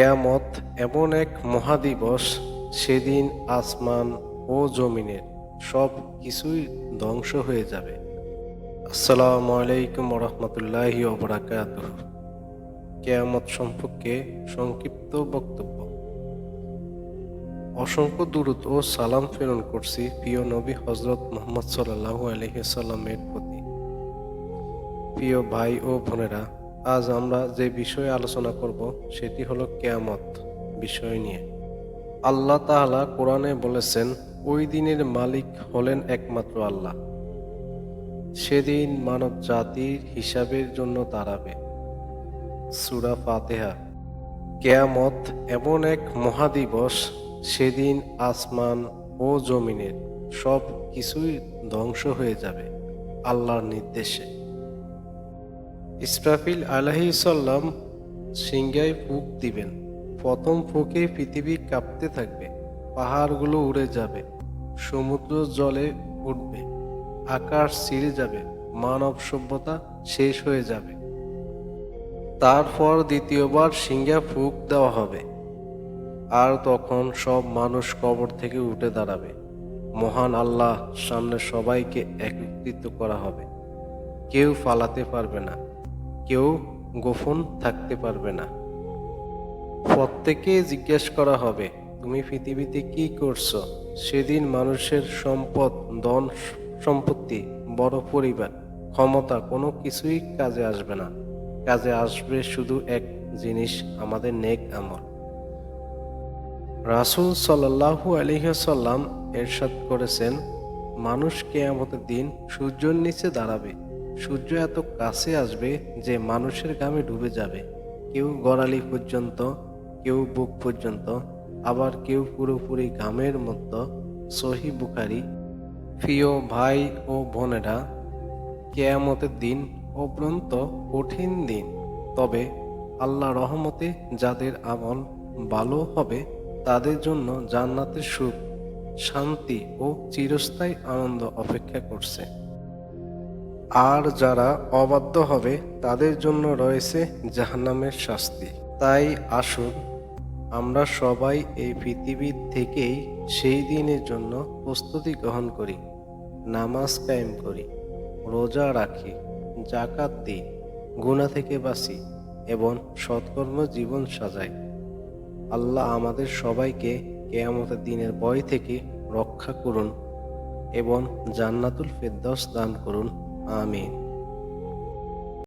কেয়ামত এমন এক মহাদিবস, সেদিন আসমান ও জমিনের সব কিছুই ধ্বংস হয়ে যাবে। আসসালামু আলাইকুম রহমতুল্লাহি ওবরাকাত কেয়ামত সম্পর্কে সংক্ষিপ্ত বক্তব্য। অসংখ্য দূরত ও সালাম প্রেরণ করছি প্রিয় নবী হজরত মোহাম্মদ সাল্লাহু আলহিসাল্লামের প্রতি। প্রিয় ভাই ও বোনেরা আজ আমরা যে বিষয়ে আলোচনা করব, সেটি হলো কেয়ামত বিষয় নিয়ে। আল্লাহ তাআলা কোরআনে বলেছেন, ওই দিনের মালিক হলেন একমাত্র আল্লাহ। সেদিন মানব জাতির হিসাবের জন্য দাঁড়াবে। সুরা ফাতেহা। কেয়ামত এমন এক মহাদিবস, সেদিন আসমান ও জমিনের সব কিছুই ধ্বংস হয়ে যাবে আল্লাহর নির্দেশে। ইসরাফিল আলাহিসাল্লাম সিংহায় ফুক দিবেন। প্রথম ফুকে পৃথিবী কাঁপতে থাকবে, পাহাড়গুলো উড়ে যাবে, সমুদ্র জলে উঠবে, আকাশ ছিঁড়ে যাবে, মানব সভ্যতা শেষ হয়ে যাবে। তারপর দ্বিতীয়বার সিংহা ফুক দেওয়া হবে। আর তখন সব মানুষ কবর থেকে উঠে দাঁড়াবে। মহান আল্লাহ সামনে সবাইকে একত্রিত করা হবে। কেউ ফালাতে পারবে না। কেউ গোপন থাকতে পারবে না। প্রত্যেকে জিজ্ঞেস করা হবে, তুমি পৃথিবীতে কি করছ? সেদিন মানুষের সম্পদ, ধন, সম্পত্তি, বড় পরিবার, ক্ষমতা কোনো কিছুই কাজে আসবে না। কাজে আসবে শুধু এক জিনিস, আমাদের নেক আমল। রাসুল সাল্লাহু আলিহাসাল্লাম এরশাদ করেছেন, মানুষ কেয়ামতের দিন সূর্যের নিচে দাঁড়াবে সূর্য এত কাছে আসবে যে মানুষের গামে ডুবে যাবে। কেউ গড়ালি পর্যন্ত, কেউ বুক পর্যন্ত, আবার কেউ পুরোপুরি ঘামের মতো সহি বুখারি, প্রিয় ভাই ও বোনেরা, কেয়ামতের দিন অত্যন্ত কঠিন দিন। তবে আল্লাহ রহমতে যাদের আমল ভালো হবে, তাদের জন্য জান্নাতের সুখ, শান্তি ও চিরস্থায়ী আনন্দ অপেক্ষা করছে। আর যারা অবাধ্য হবে, তাদের জন্য রয়েছে জাহান্নামের শাস্তি। তাই আসুন, আমরা সবাই এই পৃথিবী থেকেই সেই দিনের জন্য প্রস্তুতি গ্রহণ করি, নামাজ কায়েম করি, রোজা রাখি জাকাত দিই গুণা থেকে বাঁচি এবং সৎকর্ম জীবন সাজাই। আল্লাহ আমাদের সবাইকে কেয়ামতের দিনের ভয় থেকে রক্ষা করুন এবং জান্নাতুল ফেরদৌস দান করুন। ആമേൻ